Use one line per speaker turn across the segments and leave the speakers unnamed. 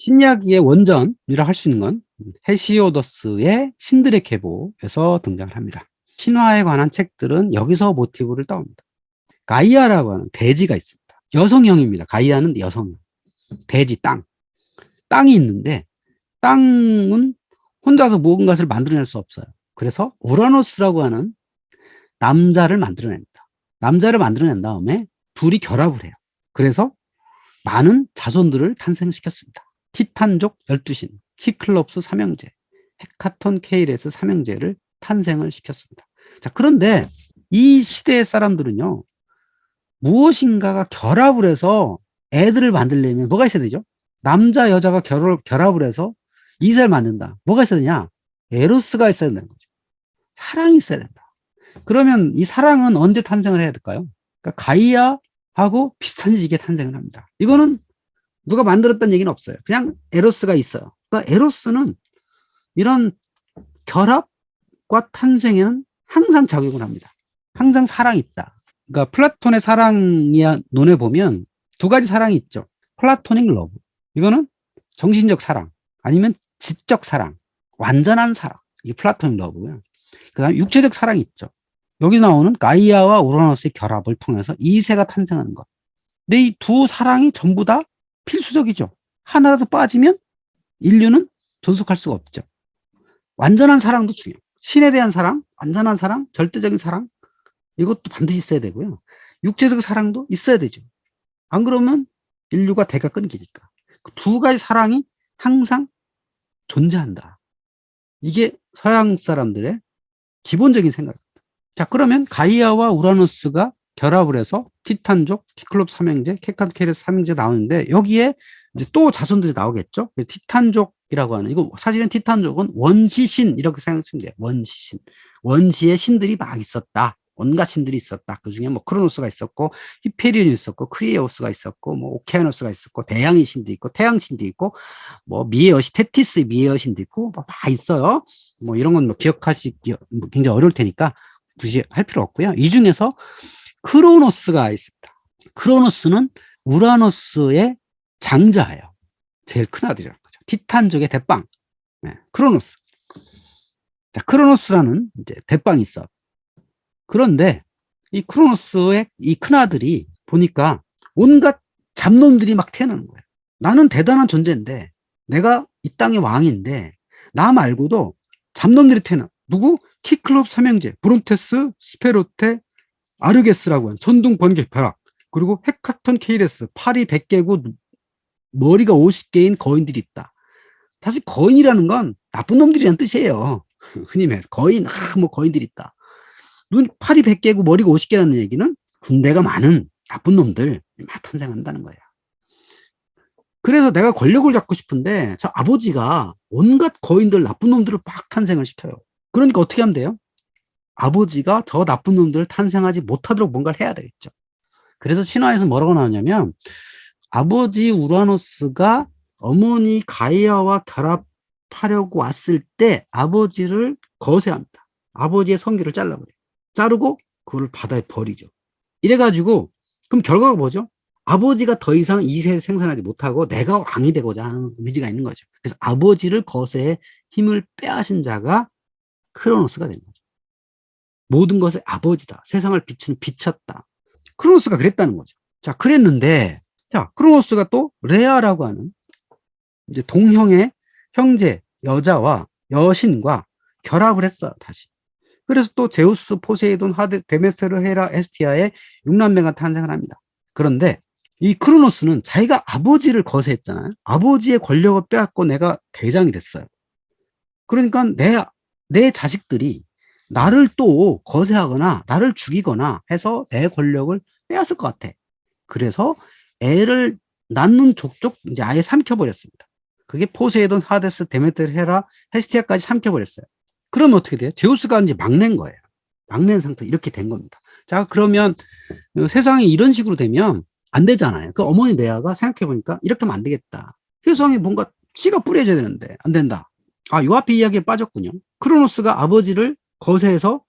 신이야기의 원전이라 할 수 있는 건 헤시오더스의 신들의 계보에서 등장을 합니다. 신화에 관한 책들은 여기서 모티브를 따옵니다. 가이아라고 하는 대지가 있습니다. 여성형입니다. 가이아는 여성형. 대지, 땅. 땅이 있는데 땅은 혼자서 무언가를 만들어낼 수 없어요. 그래서 우라노스라고 하는 남자를 만들어냅니다. 남자를 만들어낸 다음에 둘이 결합을 해요. 그래서 많은 자손들을 탄생시켰습니다. 티탄족 12신, 키클롭스 삼형제, 헤카톤 케이레스 삼형제를 탄생을 시켰습니다. 자, 그런데 이 시대의 사람들은요, 무엇인가가 결합을 해서 애들을 만들려면 뭐가 있어야 되죠? 남자, 여자가 결합, 결합을 해서 이세를 만든다. 뭐가 있어야 되냐? 에로스가 있어야 되는 거죠. 사랑이 있어야 된다. 그러면 이 사랑은 언제 탄생을 해야 될까요? 그러니까 가이아하고 비슷한 시기에 탄생을 합니다. 이거는 누가 만들었다는 얘기는 없어요. 그냥 에로스가 있어요. 그러니까 에로스는 이런 결합과 탄생에는 항상 작용을 합니다. 항상 사랑이 있다. 그러니까 플라톤의 사랑이야 논에 보면 두 가지 사랑이 있죠. 플라토닉 러브. 이거는 정신적 사랑 아니면 지적 사랑, 완전한 사랑. 이게 플라토닉 러브고요. 그다음에 육체적 사랑이 있죠. 여기 나오는 가이아와 우라노스의 결합을 통해서 이세가 탄생하는 것. 근데 이 두 사랑이 전부 다 필수적이죠. 하나라도 빠지면 인류는 존속할 수가 없죠. 완전한 사랑도 중요해요. 신에 대한 사랑, 완전한 사랑, 절대적인 사랑, 이것도 반드시 있어야 되고요. 육체적 사랑도 있어야 되죠. 안 그러면 인류가 대가 끊기니까. 그 두 가지 사랑이 항상 존재한다. 이게 서양 사람들의 기본적인 생각입니다. 자, 그러면 가이아와 우라노스가 결합을 해서 티탄족, 티클롭 삼형제, 케카케레스 삼형제 나오는데 여기에 이제 또 자손들이 나오겠죠. 그래서 티탄족이라고 하는 이거 사실은 티탄족은 원시신 이렇게 생각하시면 돼요. 원시신. 원시의 신들이 막 있었다. 온갖 신들이 있었다. 그 중에 뭐 크로노스가 있었고, 히페리온이 있었고, 크리에오스가 있었고, 뭐 오케아노스가 있었고, 대양의 신도 있고, 태양 신도 있고, 뭐 테티스의 미의 여신도 있고, 뭐다 있어요. 뭐 이런 건 뭐 기억하시기 뭐 굉장히 어려울 테니까 굳이 할 필요 없고요. 이 중에서 크로노스가 있습니다. 크로노스는 우라노스의 장자예요. 제일 큰 아들이라는 거죠. 티탄족의 대빵. 네, 크로노스. 자, 크로노스라는 이제 대빵이 있어. 그런데 이 크로노스의 이 큰아들이 보니까 온갖 잡놈들이 막 태어나는 거예요. 나는 대단한 존재인데 내가 이 땅의 왕인데 나 말고도 잡놈들이 태어나. 누구? 키클롭 삼형제, 브론테스, 스페로테, 아르게스라고 하는 전동 번개 벼락, 그리고 헤카톤 케이레스, 팔이 100개고 머리가 50개인 거인들이 있다. 사실 거인이라는 건 나쁜 놈들이라는 뜻이에요. 흔히 말 거인, 아, 뭐 거인들이 있다. 눈, 팔이 100개고 머리가 50개라는 얘기는 군대가 많은 나쁜 놈들 막 탄생한다는 거예요. 그래서 내가 권력을 잡고 싶은데 저 아버지가 온갖 거인들 나쁜 놈들을 막 탄생을 시켜요. 그러니까 어떻게 하면 돼요? 아버지가 저 나쁜 놈들을 탄생하지 못하도록 뭔가를 해야 되겠죠. 그래서 신화에서 뭐라고 나오냐면 아버지 우라노스가 어머니 가이아와 결합하려고 왔을 때 아버지를 거세합니다. 아버지의 성기를 잘라버려요. 자르고 그걸 바다에 버리죠. 이래가지고 그럼 결과가 뭐죠? 아버지가 더 이상 이세를 생산하지 못하고 내가 왕이 되고자 하는 의지가 있는 거죠. 그래서 아버지를 거세해 힘을 빼앗은 자가 크로노스가 된 거죠. 모든 것의 아버지다. 세상을 비추는 빛이었다. 크로노스가 그랬다는 거죠. 자, 그랬는데, 자, 크로노스가 또 레아라고 하는 이제 동형의 형제, 여자와 여신과 결합을 했어요, 다시. 그래서 또 제우스, 포세이돈, 하드, 데메테르, 헤라, 에스티아의 육남매가 탄생을 합니다. 그런데 이 크로노스는 자기가 아버지를 거세했잖아요. 아버지의 권력을 빼앗고 내가 대장이 됐어요. 그러니까 내, 내 자식들이 나를 또 거세하거나 나를 죽이거나 해서 내 권력을 빼앗을 것 같아. 그래서 애를 낳는 족족 이제 아예 삼켜버렸습니다. 그게 포세이돈, 하데스, 데메테르, 헤라, 헤스티아까지 삼켜버렸어요. 그러면 어떻게 돼요? 제우스가 이제 막낸 거예요. 막낸 상태 이렇게 된 겁니다. 자 그러면 세상이 이런 식으로 되면 안 되잖아요. 그 어머니 레아가 생각해 보니까 이렇게 하면 안 되겠다. 세상에 뭔가 씨가 뿌려져야 되는데 안 된다. 아, 요 앞에 이야기에 빠졌군요. 크로노스가 아버지를 거세해서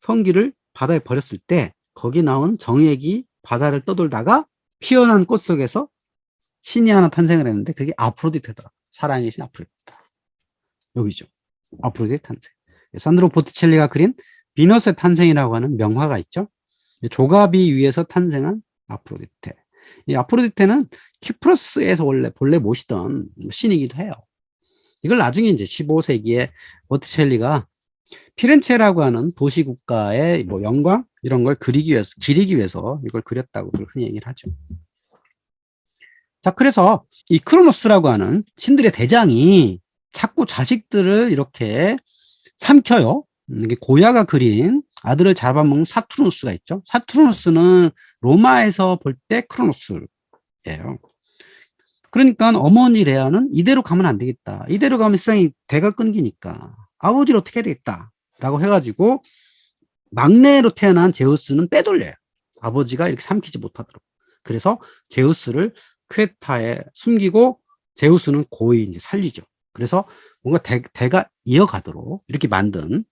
성기를 바다에 버렸을 때 거기 나온 정액이 바다를 떠돌다가 피어난 꽃 속에서 신이 하나 탄생을 했는데 그게 아프로디테더라. 사랑의 신 아프로디테. 여기죠. 아프로디테 탄생. 산드로 보티첼리가 그린 비너스의 탄생이라고 하는 명화가 있죠. 조가비 위에서 탄생한 아프로디테. 이 아프로디테는 키프로스에서 원래 본래 모시던 신이기도 해요. 이걸 나중에 이제 15세기에 보티첼리가 피렌체라고 하는 도시 국가의 뭐 영광 이런 걸 그리기 위해서 기리기 위해서 이걸 그렸다고 흔히 얘기를 하죠. 자, 그래서 이 크로노스라고 하는 신들의 대장이 자꾸 자식들을 이렇게 삼켜요. 음, 이게 고야가 그린 아들을 잡아먹는 사투르노스가 있죠. 사투르노스는 로마에서 볼 때 크로노스예요. 그러니까 어머니 레아는 이대로 가면 안 되겠다. 이대로 가면 세상이 대가 끊기니까 해야 되겠다. 라고 해가지고 막내로 태어난 제우스는 빼돌려요. 아버지가 이렇게 삼키지 못하도록. 그래서 제우스를 크레타에 숨기고 제우스는 고이 이제 살리죠. 그래서 뭔가 대, 대가 이어가도록 이렇게 만든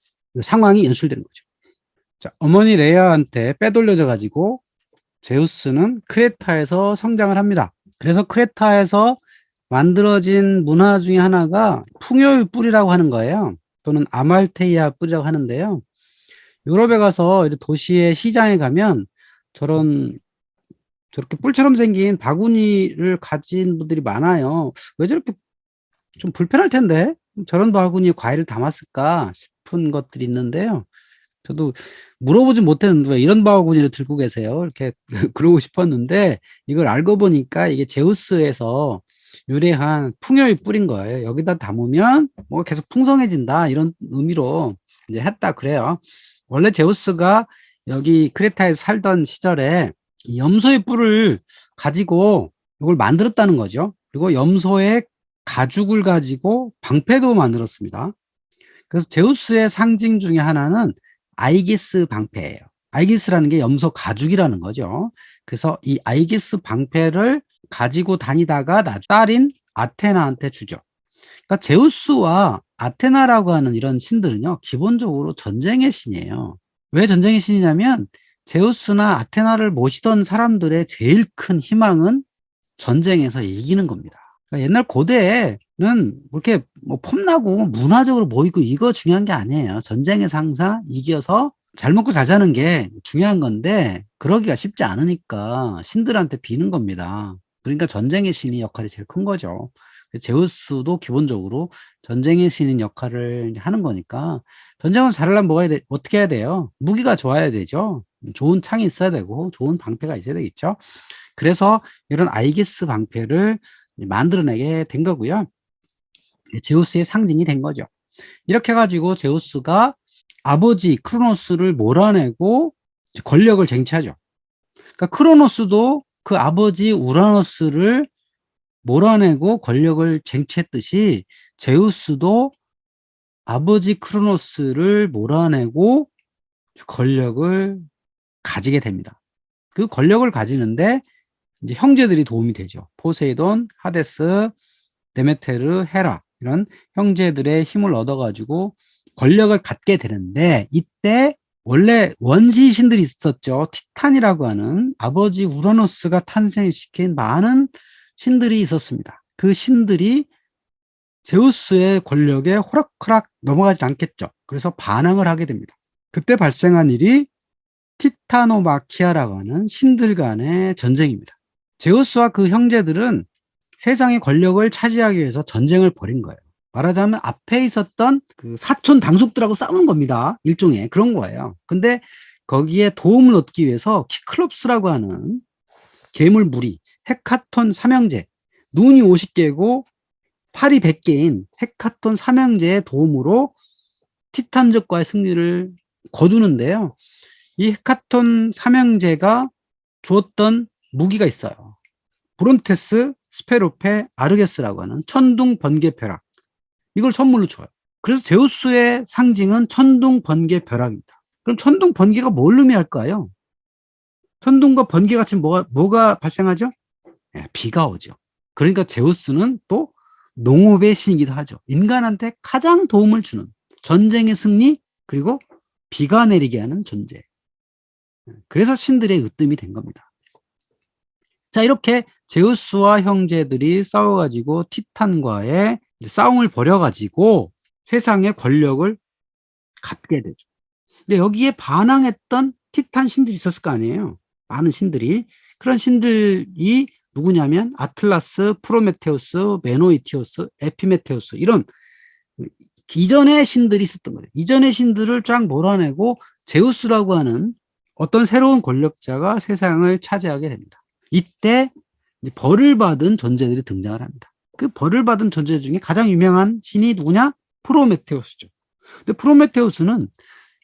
상황이 연출되는 거죠. 자, 어머니 레아한테 빼돌려져 가지고 제우스는 크레타에서 성장을 합니다. 그래서 크레타에서 만들어진 문화 중에 하나가 풍요의 뿔이라고 하는 거예요. 또는 아말테이아 뿔이라고 하는데요. 유럽에 가서 도시의 시장에 가면 저런 저렇게 뿔처럼 생긴 바구니를 가진 분들이 많아요. 왜 저렇게 좀 불편할 텐데 저런 바구니에 과일을 담았을까 싶은 것들이 있는데요. 저도 물어보지 못했는데 왜 이런 바구니를 들고 계세요? 이렇게 그러고 싶었는데 이걸 알고 보니까 이게 제우스에서 유래한 풍요의 뿔인 거예요. 여기다 담으면 뭐가 계속 풍성해진다 이런 의미로 이제 했다 그래요. 원래 제우스가 여기 크레타에 살던 시절에 염소의 뿔을 가지고 이걸 만들었다는 거죠. 그리고 염소의 가죽을 가지고 방패도 만들었습니다. 그래서 제우스의 상징 중에 하나는 아이기스 방패예요. 아이기스라는 게 염소 가죽이라는 거죠. 그래서 이 아이기스 방패를 가지고 다니다가 딸인 아테나한테 주죠. 그러니까 제우스와 아테나라고 하는 이런 신들은요, 기본적으로 전쟁의 신이에요. 왜 전쟁의 신이냐면 제우스나 아테나를 모시던 사람들의 제일 큰 희망은 전쟁에서 이기는 겁니다. 그러니까 옛날 고대에는 뭐 이렇게 뭐 폼나고 문화적으로 모이고 이거 중요한 게 아니에요. 전쟁에서 항상 이겨서 잘 먹고 잘 사는 게 중요한 건데 그러기가 쉽지 않으니까 신들한테 비는 겁니다. 그러니까 전쟁의 신이 역할이 제일 큰 거죠. 제우스도 기본적으로 전쟁의 신인 역할을 하는 거니까 전쟁을 잘하려면 뭐가 해야 돼? 어떻게 해야 돼요? 무기가 좋아야 되죠. 좋은 창이 있어야 되고 좋은 방패가 있어야 되겠죠. 그래서 이런 아이기스 방패를 만들어내게 된 거고요. 제우스의 상징이 된 거죠. 이렇게 해가지고 제우스가 아버지 크로노스를 몰아내고 권력을 쟁취하죠. 그러니까 크로노스도 그 아버지 우라노스를 몰아내고 권력을 쟁취했듯이 제우스도 아버지 크로노스를 몰아내고 권력을 가지게 됩니다. 그 권력을 가지는데 이제 형제들이 도움이 되죠. 포세이돈, 하데스, 데메테르, 헤라 이런 형제들의 힘을 얻어가지고 권력을 갖게 되는데 이때 원래 원시 신들이 있었죠. 티탄이라고 하는 아버지 우라노스가 탄생시킨 많은 신들이 있었습니다. 그 신들이 제우스의 권력에 호락호락 넘어가지 않겠죠. 그래서 반항을 하게 됩니다. 그때 발생한 일이 티타노마키아라고 하는 신들 간의 전쟁입니다. 제우스와 그 형제들은 세상의 권력을 차지하기 위해서 전쟁을 벌인 거예요. 말하자면 앞에 있었던 그 사촌 당숙들하고 싸우는 겁니다. 일종의 그런 거예요. 근데 거기에 도움을 얻기 위해서 키클롭스라고 하는 괴물 무리, 헤카톤 삼형제, 눈이 50개고 팔이 100개인 헤카톤 삼형제의 도움으로 티탄족과의 승리를 거두는데요. 이 헤카톤 삼형제가 주었던 무기가 있어요. 브론테스, 스페로페, 아르게스라고 하는 천둥 번개 벼락. 이걸 선물로 줘요. 그래서 제우스의 상징은 천둥 번개 벼락입니다. 그럼 천둥 번개가 뭘 의미할까요? 천둥과 번개 같이 뭐가, 뭐가 발생하죠? 네, 비가 오죠. 그러니까 제우스는 또 농업의 신이기도 하죠. 인간한테 가장 도움을 주는 전쟁의 승리 그리고 비가 내리게 하는 존재. 그래서 신들의 으뜸이 된 겁니다. 자, 이렇게 제우스와 형제들이 싸워가지고 티탄과의 싸움을 벌여가지고 세상의 권력을 갖게 되죠. 근데 여기에 반항했던 티탄 신들이 있었을 거 아니에요. 많은 신들이. 그런 신들이 누구냐면 아틀라스, 프로메테우스, 메노이티오스, 에피메테우스 이런 이전의 신들이 있었던 거예요. 이전의 신들을 쫙 몰아내고 제우스라고 하는 어떤 새로운 권력자가 세상을 차지하게 됩니다. 이때 벌을 받은 존재들이 등장을 합니다. 그 벌을 받은 존재 중에 가장 유명한 신이 누구냐? 프로메테우스죠. 근데 프로메테우스는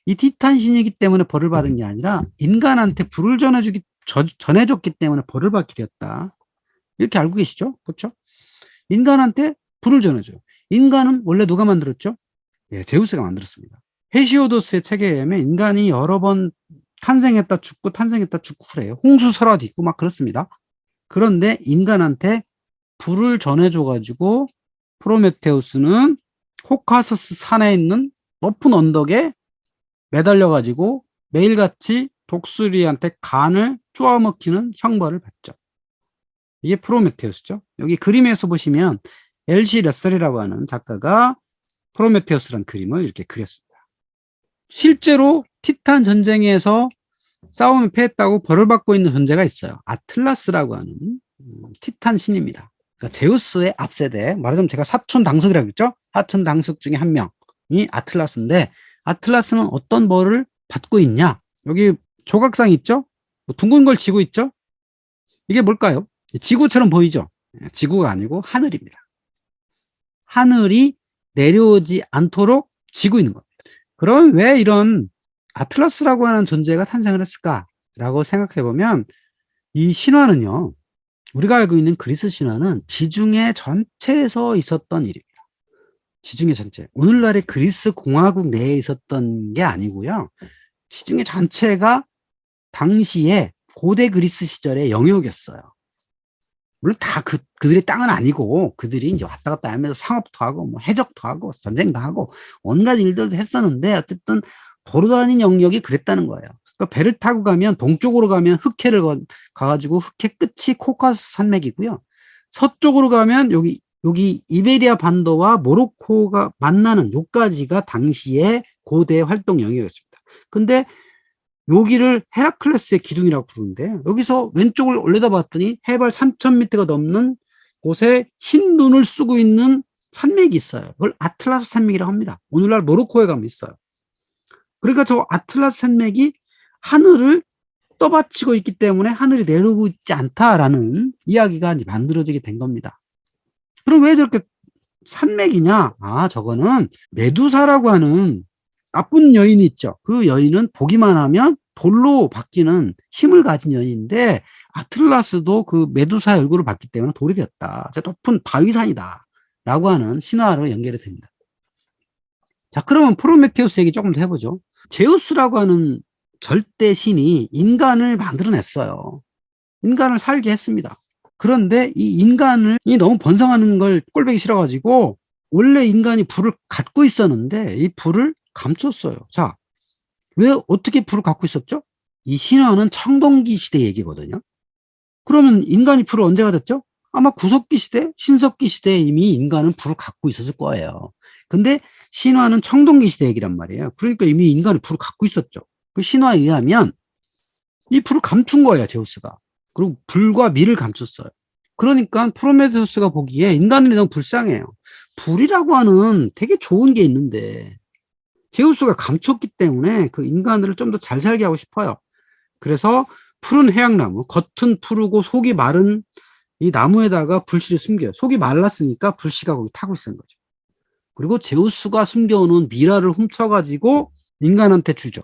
이 티탄 신이기 때문에 벌을 받은 게 아니라 인간한테 불을 전해주기 저- 전해줬기 때문에 벌을 받게 되었다. 이렇게 알고 계시죠? 그렇죠? 인간한테 불을 전해줘요. 인간은 원래 누가 만들었죠? 예, 제우스가 만들었습니다. 헤시오도스의 책에 의하면 인간이 여러 번 탄생했다 죽고 탄생했다 죽고 그래요. 홍수 설화도 있고 막 그렇습니다. 그런데 인간한테 불을 전해줘가지고 프로메테우스는 코카서스 산에 있는 높은 언덕에 매달려가지고 매일같이 독수리한테 간을 쪼아먹히는 형벌을 받죠. 이게 프로메테우스죠. 여기 그림에서 보시면 엘시 레설이라고 하는 작가가 프로메테우스란 그림을 이렇게 그렸습니다. 실제로 티탄 전쟁에서 싸움에 패했다고 벌을 받고 있는 존재가 있어요. 아틀라스라고 하는 음, 티탄 신입니다. 그러니까 제우스의 앞세대, 말하자면 제가 사촌 당숙이라고 했죠? 사촌 당숙 중에 한 명이 아틀라스인데, 아틀라스는 어떤 벌을 받고 있냐? 여기 조각상 있죠? 뭐 둥근 걸 지고 있죠? 이게 뭘까요? 지구처럼 보이죠? 예, 지구가 아니고 하늘입니다. 하늘이 내려오지 않도록 지고 있는 겁니다. 그럼 왜 이런 아틀라스라고 하는 존재가 탄생을 했을까라고 생각해 보면 이 신화는요, 우리가 알고 있는 그리스 신화는 지중해 전체에서 있었던 일입니다. 지중해 전체. 오늘날의 그리스 공화국 내에 있었던 게 아니고요. 지중해 전체가 당시에 고대 그리스 시절의 영역이었어요. 물론 다 그, 그들의 땅은 아니고 그들이 이제 왔다 갔다 하면서 상업도 하고 뭐 해적도 하고 전쟁도 하고 온갖 일들도 했었는데 어쨌든 도로다닌 영역이 그랬다는 거예요. 그러니까 배를 타고 가면 동쪽으로 가면 흑해를 거- 가가지고 흑해 끝이 코카스 산맥이고요. 서쪽으로 가면 여기 여기 이베리아 반도와 모로코가 만나는 요까지가 당시의 고대 활동 영역이었습니다. 근데 여기를 헤라클레스의 기둥이라고 부르는데 여기서 왼쪽을 올려다 봤더니 해발 3,000m가 넘는 곳에 흰 눈을 쓰고 있는 산맥이 있어요. 그걸 아틀라스 산맥이라고 합니다. 오늘날 모로코에 가면 있어요. 그러니까 저 아틀라스 산맥이 하늘을 떠받치고 있기 때문에 하늘이 내려오고 있지 않다라는 이야기가 이제 만들어지게 된 겁니다. 그럼 왜 저렇게 산맥이냐? 아, 저거는 메두사라고 하는 나쁜 여인이 있죠. 그 여인은 보기만 하면 돌로 바뀌는 힘을 가진 여인인데 아틀라스도 그 메두사의 얼굴을 봤기 때문에 돌이 되었다. 저 높은 바위산이다. 라고 하는 신화로 연결이 됩니다. 자, 그러면 프로메테우스 얘기 조금 더 해보죠. 제우스라고 하는 절대 신이 인간을 만들어냈어요. 인간을 살게 했습니다. 그런데 이 인간을 이 너무 번성하는 걸 꼴보기 싫어가지고 원래 인간이 불을 갖고 있었는데 이 불을 감췄어요. 자, 왜 어떻게 불을 갖고 있었죠? 이 신화는 청동기 시대 얘기거든요. 그러면 인간이 불을 언제 가졌죠? 아마 구석기 시대, 신석기 시대에 이미 인간은 불을 갖고 있었을 거예요. 근데 신화는 청동기 시대 얘기란 말이에요. 그러니까 이미 인간이 불을 갖고 있었죠. 그 신화에 의하면 이 불을 감춘 거예요, 제우스가. 그리고 불과 미를 감췄어요. 그러니까 프로메테우스가 보기에 인간들이 너무 불쌍해요. 불이라고 하는 되게 좋은 게 있는데 제우스가 감췄기 때문에 그 인간들을 좀 더 잘 살게 하고 싶어요. 그래서 푸른 해양나무, 겉은 푸르고 속이 마른 이 나무에다가 불씨를 숨겨요. 속이 말랐으니까 불씨가 거기 타고 있는 거죠. 그리고 제우스가 숨겨놓은 미랄을 훔쳐가지고 인간한테 주죠.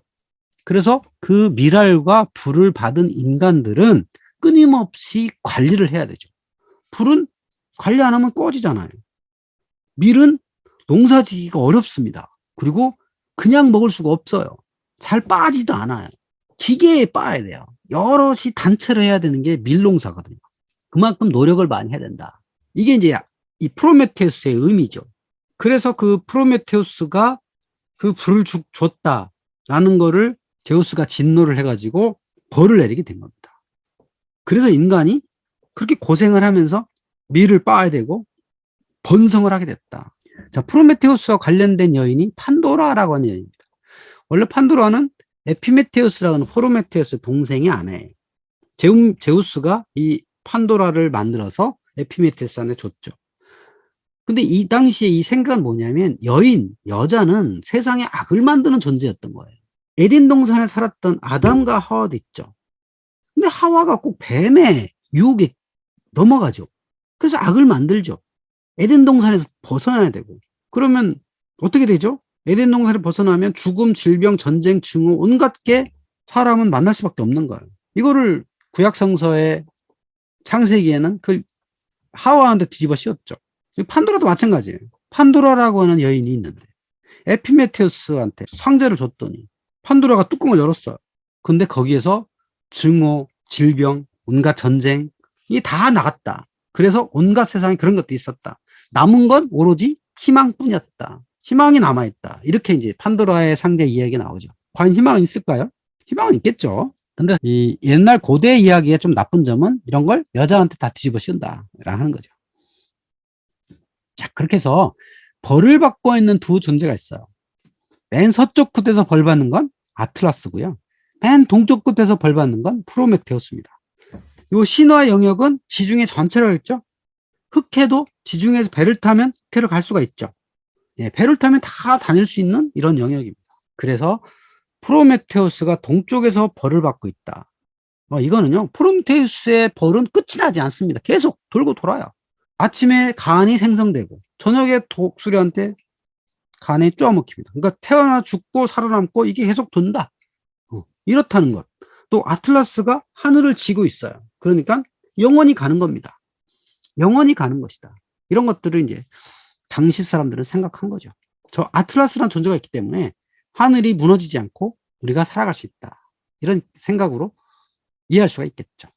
그래서 그 미랄과 불을 받은 인간들은 끊임없이 관리를 해야 되죠. 불은 관리 안 하면 꺼지잖아요. 밀은 농사 지기가 어렵습니다. 그리고 그냥 먹을 수가 없어요. 잘 빠지도 않아요. 기계에 빠야 돼요. 여럿이 단체로 해야 되는 게 밀농사거든요. 그만큼 노력을 많이 해야 된다. 이게 이제 이 프로메테우스의 의미죠. 그래서 그 프로메테우스가 그 불을 주, 줬다라는 거를 제우스가 진노를 해가지고 벌을 내리게 된 겁니다. 그래서 인간이 그렇게 고생을 하면서 밀을 빻아야 되고 번성을 하게 됐다. 자, 프로메테우스와 관련된 여인이 판도라라고 하는 여인입니다. 원래 판도라는 에피메테우스라는 프로메테우스 동생이 아내예요. 제우, 제우스가 이 판도라를 만들어서 에피메테우스한테 줬죠. 근데 이 당시에 이 생각은 뭐냐면 여인, 여자는 세상에 악을 만드는 존재였던 거예요. 에덴 동산에 살았던 아담과 하와도 있죠. 근데 하와가 꼭 뱀의 유혹에 넘어가죠. 그래서 악을 만들죠. 에덴 동산에서 벗어나야 되고. 그러면 어떻게 되죠? 에덴 동산을 벗어나면 죽음, 질병, 전쟁, 증오, 온갖 게 사람은 만날 수밖에 없는 거예요. 이거를 구약 성서의 창세기에는 그 하와한테 뒤집어 씌웠죠. 판도라도 마찬가지예요. 판도라라고 하는 여인이 있는데 에피메테우스한테 상자를 줬더니 판도라가 뚜껑을 열었어요. 근데 거기에서 증오, 질병, 온갖 전쟁 이게 다 나갔다. 그래서 온갖 세상에 그런 것도 있었다. 남은 건 오로지 희망뿐이었다. 희망이 남아있다. 이렇게 이제 판도라의 상자 이야기 나오죠. 과연 희망은 있을까요? 희망은 있겠죠. 근데 이 옛날 고대 이야기의 좀 나쁜 점은 이런 걸 여자한테 다 뒤집어 씌운다. 라는 하는 거죠. 자, 그렇게 해서 벌을 받고 있는 두 존재가 있어요. 맨 서쪽 끝에서 벌 받는 건 아틀라스고요. 맨 동쪽 끝에서 벌 받는 건 프로메테우스입니다. 요 신화 영역은 지중해 전체라고 했죠. 흑해도 지중해에서 배를 타면 흑해를 갈 수가 있죠. 예, 배를 타면 다 다닐 수 있는 이런 영역입니다. 그래서 프로메테우스가 동쪽에서 벌을 받고 있다. 어, 이거는요, 프로메테우스의 벌은 끝이 나지 않습니다. 계속 돌고 돌아요. 아침에 간이 생성되고, 저녁에 독수리한테 간이 쪼아먹힙니다. 그러니까 태어나 죽고 살아남고 이게 계속 돈다. 어, 이렇다는 것. 또 아틀라스가 하늘을 지고 있어요. 그러니까 영원히 가는 겁니다. 영원히 가는 것이다. 이런 것들을 이제 당시 사람들은 생각한 거죠. 저 아틀라스라는 존재가 있기 때문에 하늘이 무너지지 않고 우리가 살아갈 수 있다. 이런 생각으로 이해할 수가 있겠죠.